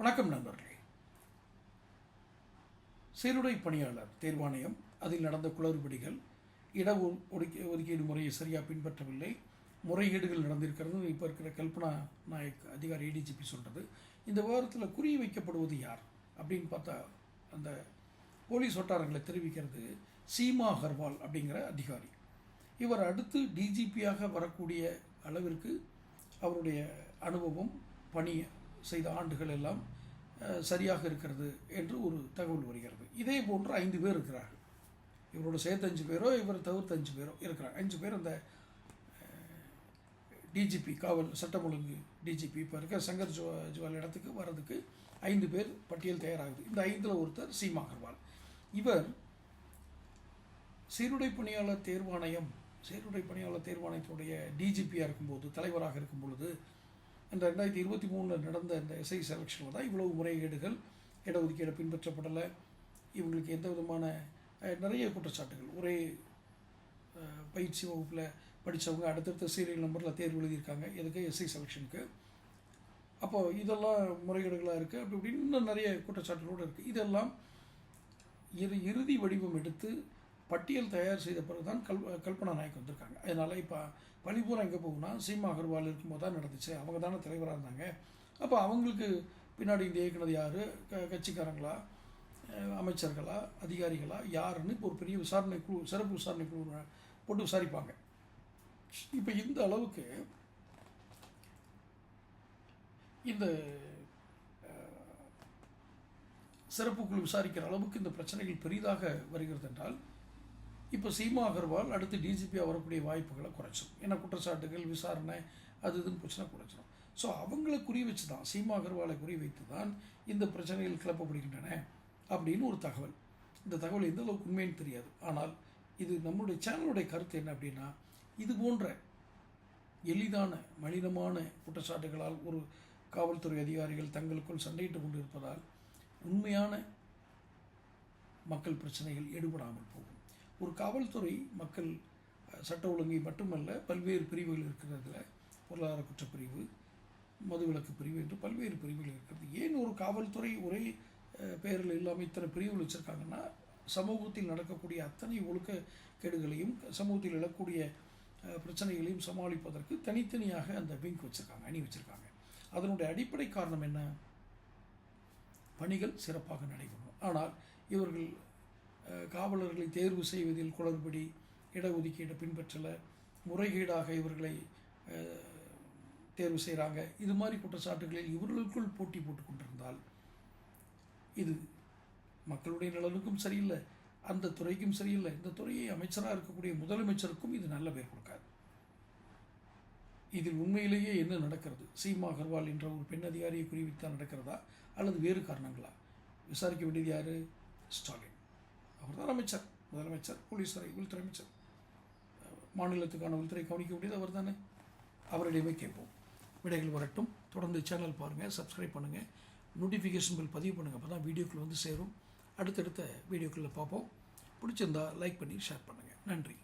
வணக்கம் நண்பர்களே. சீருடை பணியாளர் தேர்வாணையம் அதில் நடந்த குளறுபடிகள் இட ஒடுக்கி ஒதுக்கீடு முறையை சரியாக பின்பற்றவில்லை முறைகேடுகள் நடந்திருக்கிறது இப்போ இருக்கிற கல்பனா நாயக் அதிகாரி ஏடிஜிபி சொல்கிறது இந்த விவகாரத்தில் குறி வைக்கப்படுவது யார் அப்படின்னு பார்த்தா அந்த போலீஸ் வட்டாரங்களை தெரிவிக்கிறது சீமா அகர்வால் அப்படிங்கிற அதிகாரி. இவர் அடுத்து டிஜிபியாக வரக்கூடிய அளவிற்கு அவருடைய அனுபவம் பணி செய்த ஆண்டுகள் எல்லாம் சரியாக இருக்கிறது என்று ஒரு தகவல் வருகிறது. இதே போன்று ஐந்து பேர் இருக்கிறார்கள். இவரோட சேர்த்து அஞ்சு பேரோ இவர் தவிர்த்து அஞ்சு பேரோ இருக்கிறாங்க. அஞ்சு பேர் அந்த டிஜிபி காவல் சட்டம் ஒழுங்கு டிஜிபி இப்போ இருக்க சங்கர் ஜோ ஜுவால் இடத்துக்கு வர்றதுக்கு ஐந்து பேர் பட்டியல் தயாராகுது. இந்த ஐந்தில் ஒருத்தர் சீமா அகர்வால். இவர் சீருடை பணியாளர் தேர்வாணையம் சீருடை பணியாளர் தேர்வாணையத்துடைய டிஜிபியாக இருக்கும்போது தலைவராக இருக்கும் பொழுது அந்த ரெண்டாயிரத்தி இருபத்தி மூணில் நடந்த அந்த எஸ்ஐ செலெக்ஷனில் தான் இவ்வளவு முறைகேடுகள் இடஒதுக்கீடு பின்பற்றப்படலை. இவங்களுக்கு எந்த விதமான நிறைய குற்றச்சாட்டுகள். ஒரே பயிற்சி வகுப்பில் படித்தவங்க அடுத்தடுத்த சீரியல் நம்பரில் தேர்வு எழுதியிருக்காங்க. எதுக்கு எஸ்ஐ செலெக்ஷனுக்கு அப்போ இதெல்லாம் முறைகேடுகளாக இருக்குது அப்படி இப்படின்னு இன்னும் நிறைய குற்றச்சாட்டுகளோடு இருக்குது இதெல்லாம் இறு இறுதி வடிவம் எடுத்து பட்டியல் தயார் செய்த பிறகு தான் கல் கல்பனா நாயக் வந்திருக்காங்க. அதனால் இப்போ பணிபூரா எங்கே போகும்னா சீமா அகர்வால் இருக்கும்போது தான் நடந்துச்சு. அவங்க தானே தலைவராக இருந்தாங்க. அப்போ அவங்களுக்கு பின்னாடி இந்த இயக்குனர் யார்? க கட்சிக்காரங்களா? அமைச்சர்களா? அதிகாரிகளா? யாருன்னு இப்போ ஒரு பெரிய விசாரணை குழு சிறப்பு விசாரணை குழு போட்டு விசாரிப்பாங்க. இப்போ இந்த அளவுக்கு இந்த சிறப்பு குழு விசாரிக்கிற அளவுக்கு இந்த பிரச்சனைகள் பெரிதாக வருகிறது என்றால் இப்போ சீமா அகர்வால் அடுத்து டிஜிபியாக வரக்கூடிய வாய்ப்புகளை குறைச்சிடும் ஏன்னா குற்றச்சாட்டுகள் விசாரணை அது இதுன்னு பிரச்சனை குறைச்சிடும் ஸோ அவங்கள குறி வச்சு தான் சீமா அகர்வாலை குறி வைத்து தான் இந்த பிரச்சனைகள் கிளப்பப்படுகின்றன அப்படின்னு ஒரு தகவல். இந்த தகவல் எந்த அளவுக்கு உண்மைன்னு தெரியாது. ஆனால் இது நம்மளுடைய சேனலுடைய கருத்து என்ன அப்படின்னா இது போன்ற எளிதான மலினமான குற்றச்சாட்டுகளால் ஒரு காவல்துறை அதிகாரிகள் தங்களுக்குள் சண்டையிட்டு கொண்டிருப்பதால் உண்மையான மக்கள் பிரச்சனைகள் எடுபடாமல் போகும். ஒரு காவல்துறை மக்கள் சட்ட ஒழுங்கை மட்டுமல்ல பல்வேறு பிரிவுகள் இருக்கிறதுல பொருளாதார குற்றப்பிரிவு மதுவிலக்கு பிரிவு என்று பல்வேறு பிரிவுகள் இருக்கிறது. ஏன் ஒரு காவல்துறை ஒரே பெயரில் இல்லாமல் இத்தனை பிரிவுகள் வச்சுருக்காங்கன்னா சமூகத்தில் நடக்கக்கூடிய அத்தனை ஒழுக்கக்கேடுகளையும் சமூகத்தில் எழக்கூடிய பிரச்சனைகளையும் சமாளிப்பதற்கு தனித்தனியாக அந்த விங்க் வச்சுருக்காங்க அணி வச்சுருக்காங்க. அதனுடைய அடிப்படை காரணம் என்ன? பணிகள் சிறப்பாக நடைபெறும். ஆனால் இவர்கள் காவலர்களை தேர்வு செய்வதில் குளறுபடி இடஒதுக்கீடு பின்பற்றலை முறைகேடாக இவர்களை தேர்வு செய்கிறாங்க இது மாதிரி குற்றச்சாட்டுகளில் இவர்களுக்குள் போட்டி போட்டு கொண்டிருந்தால் இது மக்களுடைய நலனுக்கும் சரியில்லை அந்த துறைக்கும் சரியில்லை. இந்த துறையை அமைச்சராக இருக்கக்கூடிய முதலமைச்சருக்கும் இது நல்ல பேர் கொடுக்காது. இதில் உண்மையிலேயே என்ன நடக்கிறது? சீமா அகர்வால் என்ற ஒரு பெண் அதிகாரியை குறிவித்தான் நடக்கிறதா? அல்லது வேறு காரணங்களா? விசாரிக்க வேண்டியது யார்? ஸ்டாலின். அவர்தான் அமைச்சர் முதலமைச்சர் போலீஸ்துறை உள்துறை அமைச்சர் மாநிலத்துக்கான உள்துறை கவனிக்க வேண்டியது அவர் தானே அவரிடையுமே கேட்போம். விடைகள் வரட்டும். தொடர்ந்து சேனல் பாருங்கள் சப்ஸ்கிரைப் பண்ணுங்கள் நோட்டிஃபிகேஷன் பில் பதிவு பண்ணுங்கள் அப்போ தான் வீடியோக்கள் வந்து சேரும். அடுத்தடுத்த வீடியோக்களில் பார்ப்போம். பிடிச்சிருந்தா லைக் பண்ணி ஷேர் பண்ணுங்கள் நன்றி.